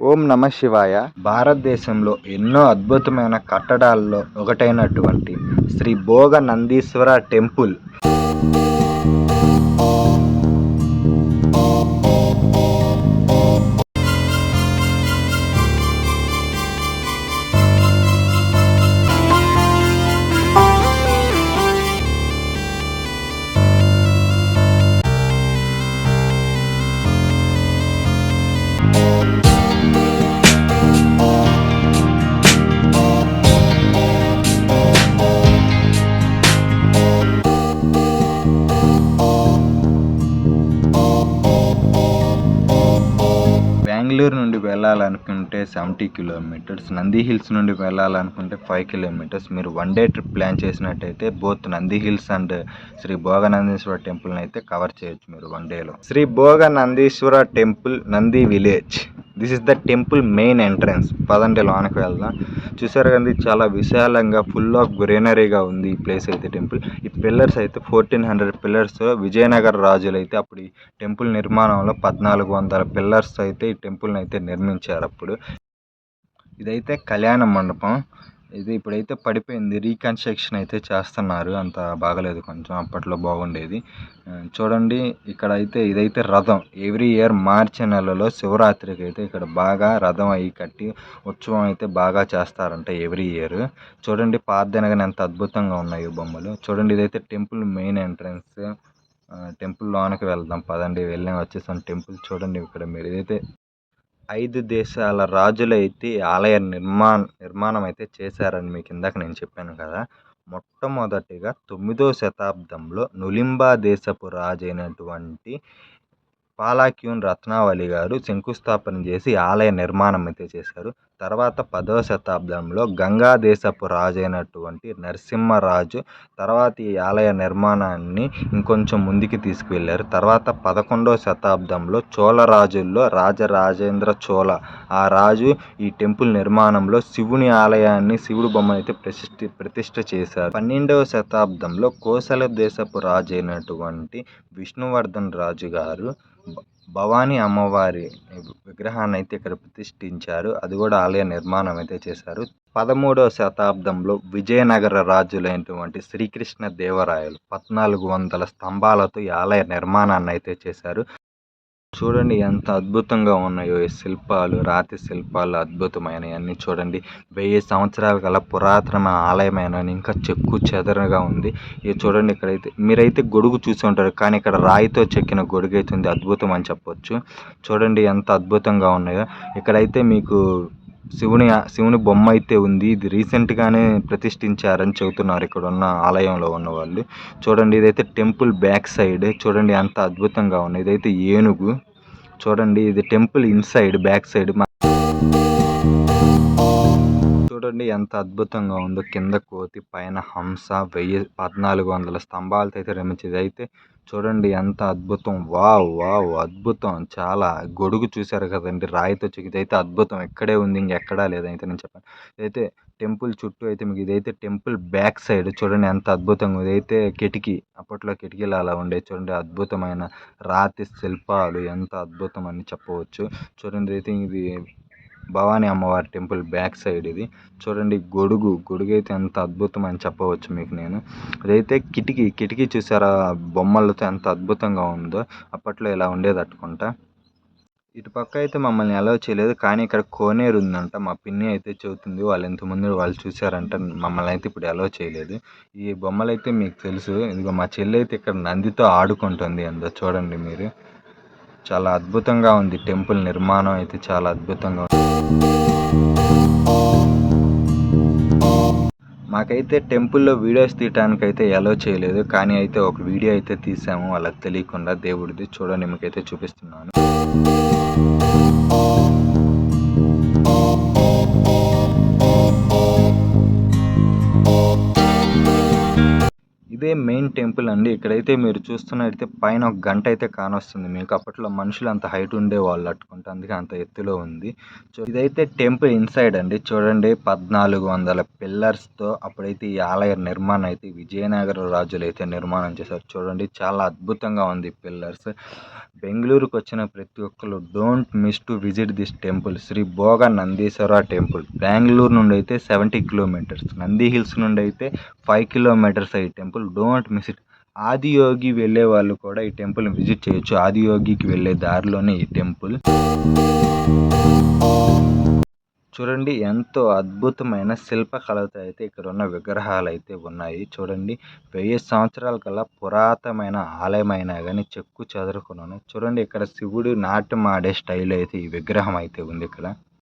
ఓం నమ శివాయ. భారతదేశంలో ఎన్నో అద్భుతమైన కట్టడాల్లో ఒకటైనటువంటి శ్రీ భోగ నందీశ్వర టెంపుల్. బెంగళూరు నుండి వెళ్ళాలనుకుంటే సెవెంటీ కిలోమీటర్స్ నంది హిల్స్ నుండి వెళ్ళాలనుకుంటే ఫైవ్ కిలోమీటర్స్. మీరు వన్ డే ట్రిప్ ప్లాన్ చేసినట్టయితే both Nandi hills and Shri Bhoganandeeshwara టెంపుల్ని అయితే కవర్ చేయొచ్చు మీరు వన్ డేలో. Shri Bhoga Nandeeshwara temple Nandi village. This is the temple main entrance. పదండి లోనకి వెళ్దాం. చూసారు కదా చాలా విశాలంగా ఫుల్ ఆఫ్ గ్రీనరీగా ఉంది ఈ ప్లేస్ అయితే టెంపుల్ ఈ పిల్లర్స్ అయితే ఫోర్టీన్ హండ్రెడ్ పిల్లర్స్ విజయనగర రాజులు అయితే అప్పుడు ఈ టెంపుల్ నిర్మాణంలో పద్నాలుగు వందల పిల్లర్స్ అయితే ఈ టెంపుల్ని అయితే నిర్మించారు అప్పుడు. ఇదైతే కళ్యాణ మండపం. ఇది ఇప్పుడైతే పడిపోయింది. రీకన్స్ట్రక్షన్ అయితే చేస్తున్నారు. అంత బాగలేదు కొంచెం. అప్పట్లో బాగుండేది. చూడండి ఇక్కడ అయితే ఇదైతే రథం. ఎవ్రీ ఇయర్ మార్చి నెలలో శివరాత్రికి అయితే ఇక్కడ బాగా రథం అయి కట్టి ఉత్సవం అయితే బాగా చేస్తారంట ఎవ్రీ ఇయర్. చూడండి పాతదనగానే ఎంత అద్భుతంగా ఉన్నాయి ఈ బొమ్మలు. చూడండి ఇదైతే టెంపుల్ మెయిన్ ఎంట్రన్స్. టెంపుల్ లోనికి వెళ్దాం. పదండి వెళ్ళాం వచ్చేసాం టెంపుల్. చూడండి ఇక్కడ మీరు ఇదైతే ఐదు దేశాల రాజులు అయితే ఈ ఆలయ నిర్మాణ నిర్మాణం అయితే చేశారని మీకు ఇందాక నేను చెప్పాను కదా. మొట్టమొదటిగా తొమ్మిదో శతాబ్దంలో నులింబా దేశపు రాజు అయినటువంటి పాలాక్యూన్ రత్నావళి గారు శంకుస్థాపన చేసి ఆలయ నిర్మాణం అయితే చేశారు. తర్వాత పదవ శతాబ్దంలో గంగా దేశపు రాజు అయినటువంటి నరసింహరాజు తర్వాత ఈ ఆలయ నిర్మాణాన్ని ఇంకొంచెం ముందుకు తీసుకువెళ్ళారు. తర్వాత పదకొండవ శతాబ్దంలో చోళ రాజుల్లో రాజరాజేంద్ర చోళ. ఆ రాజు ఈ టెంపుల్ నిర్మాణంలో శివుని ఆలయాన్ని శివుడు బొమ్మ అయితే ప్రతిష్ఠ ప్రతిష్ఠ చేశారు. పన్నెండవ శతాబ్దంలో కోసల దేశపు రాజు అయినటువంటి విష్ణువర్ధన్ రాజు గారు భవానీ అమ్మవారి విగ్రహాన్ని అయితే ఇక్కడ ప్రతిష్ఠించారు. అది కూడా ఆలయ నిర్మాణం అయితే చేశారు. పదమూడవ శతాబ్దంలో విజయనగర రాజులైనటువంటి శ్రీకృష్ణ దేవరాయలు పద్నాలుగు వందల స్తంభాలతో ఈ ఆలయ నిర్మాణాన్ని అయితే చేశారు. చూడండి ఎంత అద్భుతంగా ఉన్నాయో ఈ శిల్పాలు రాతి శిల్పాలు అద్భుతమైనవి చూడండి. వెయ్యి సంవత్సరాల గల పురాతన ఆలయమైన ఇంకా చెక్కు చెదరగా ఉంది. ఇది చూడండి ఇక్కడైతే మీరైతే గొడుగు చూసి ఉంటారు కానీ ఇక్కడ రాయితో చెక్కిన గొడుగు అయితే ఉంది. అద్భుతం అని చెప్పొచ్చు. చూడండి ఎంత అద్భుతంగా ఉన్నాయో. ఇక్కడైతే మీకు శివుని శివుని బొమ్మ అయితే ఉంది. ఇది రీసెంట్గానే ప్రతిష్ఠించారని చెబుతున్నారు ఇక్కడ ఉన్న ఆలయంలో ఉన్న వాళ్ళు చూడండి ఇదైతే టెంపుల్ బ్యాక్ సైడ్. చూడండి ఎంత అద్భుతంగా ఉంది. ఇదైతే ఏనుగు. చూడండి ఇది టెంపుల్ ఇన్సైడ్ బ్యాక్ సైడ్ చూడండి ఎంత అద్భుతంగా ఉందో. కింద కోతి పైన హంస వెయ్యి పద్నాలుగు వందల స్తంభాలతో అయితే రమించేది అయితే చూడండి ఎంత అద్భుతం. వావ్ వావ్ అద్భుతం. చాలా గొడుగు చూశారు కదండి రాయితో చెక్కితే అయితే అద్భుతం. ఇక్కడే ఉంది ఇంకెక్కడా లేదైతే నేను చెప్పాను. ఇదైతే టెంపుల్ చుట్టూ అయితే మీకు ఇదైతే టెంపుల్ బ్యాక్ సైడ్. చూడండి ఎంత అద్భుతంగా ఇదైతే కిటికీ అప్పట్లో కిటికీలు అలా ఉండేవి. చూడండి అద్భుతమైన రాతి శిల్పాలు ఎంత అద్భుతం అని చెప్పవచ్చు. చూడండి అయితే ఇది భవానీ అమ్మవారి టెంపుల్ బ్యాక్ సైడ్ ఇది. చూడండి గొడుగు గొడుగు అయితే ఎంత అద్భుతం అని చెప్పవచ్చు మీకు నేను. అదైతే కిటికీ కిటికీ చూసారా బొమ్మలతో ఎంత అద్భుతంగా ఉందో. అప్పట్లో ఇలా ఉండేది అట్టుకుంటా ఇటు పక్క అయితే మమ్మల్ని అలౌ చేయలేదు కానీ ఇక్కడ కోనేరు ఉందంట మా పిన్ని అయితే చెబుతుంది వాళ్ళు ఇంతకుముందు వాళ్ళు చూసారంట మమ్మల్ని అయితే ఇప్పుడు అలౌ చేయలేదు. ఈ బొమ్మలు అయితే మీకు తెలుసు ఇదిగో మా చెల్లి అయితే ఇక్కడ నందితో ఆడుకుంటుంది అంత చూడండి మీరు. చాలా అద్భుతంగా ఉంది టెంపుల్ నిర్మాణం అయితే చాలా అద్భుతంగా ఉంది. మాకైతే టెంపుల్లో వీడియోస్ తీయడానికి అయితే అలౌ చేయలేదు. కానీ అయితే ఒక వీడియో అయితే తీసాము. వాళ్ళకి తెలియకుండా దేవుడిది చూడండి మీకైతే చూపిస్తున్నాను. మెయిన్ టెంపుల్ అండి. ఇక్కడైతే మీరు చూస్తున్నట్టయితే పైన ఒక గంట అయితే కానొస్తుంది. మీకు అప్పట్లో మనుషులు అంత హైట్ ఉండేవాళ్ళు అట్టుకుంటే అందుకే అంత ఎత్తులో ఉంది. సో ఇదైతే టెంపుల్ ఇన్సైడ్ అండి. చూడండి పద్నాలుగు వందల పిల్లర్స్తో అప్పుడైతే ఈ ఆలయ నిర్మాణం అయితే విజయనగర రాజులు అయితే నిర్మాణం చేశారు. చూడండి చాలా అద్భుతంగా ఉంది పిల్లర్స్ బెంగళూరుకు వచ్చిన ప్రతి ఒక్కరు don't miss to visit this temple Shri Bhoga Nandeeshwara temple Bengaluru నుండి అయితే సెవెంటీ కిలోమీటర్స్ నంది హిల్స్ నుండి అయితే ఫైవ్ కిలోమీటర్స్ ఈ temple don't miss it. Adiyogi వెళ్ళే వాళ్ళు కూడా ఈ టెంపుల్ని విజిట్ చేయొచ్చు. ఆదియోగికి వెళ్ళే దారిలోనే ఈ టెంపుల్. చూడండి ఎంతో అద్భుతమైన శిల్పకళతో అయితే ఇక్కడ ఉన్న విగ్రహాలు అయితే ఉన్నాయి. చూడండి వెయ్యి సంవత్సరాల కల్లా పురాతనమైన ఆలయం అయినా కానీ చెక్కు చదురుకున్నాను చూడండి ఇక్కడ శివుడు నాట్యం ఆడే స్టైల్ అయితే ఈ విగ్రహం అయితే ఉంది ఇక్కడ.